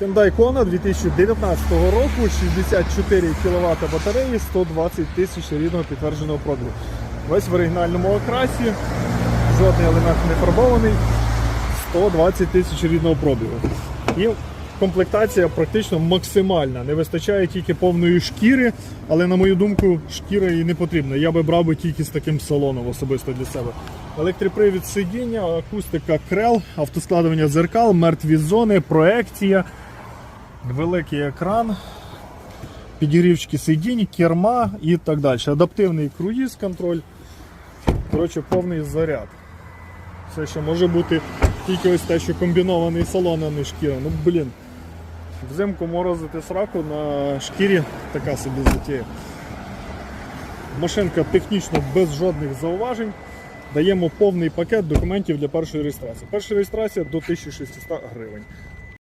Hyundai Kona 2019 року, 64 кВт батареї, 120 тисяч рідного підтвердженого пробігу. Весь в оригінальному окрасі, жодний елемент не фарбований, 120 тисяч рідного пробігу. І комплектація практично максимальна. Не вистачає тільки повної шкіри, але на мою думку, шкіра і не потрібна. Я би брав би тільки з таким салоном особисто для себе. Електропривід сидіння, акустика крел, автоскладування дзеркал, мертві зони, проекція, великий екран, підігрівчики сидінь, керма і так далі. Адаптивний круїз контроль. Коротше, повний заряд. Все, що може бути тільки ось те, що комбінований салон, а не шкіра. Ну блін. Взимку морозити сраку на шкірі така собі затія. Машинка технічно без жодних зауважень. Даємо повний пакет документів для першої реєстрації. Перша реєстрація до 1600 гривень.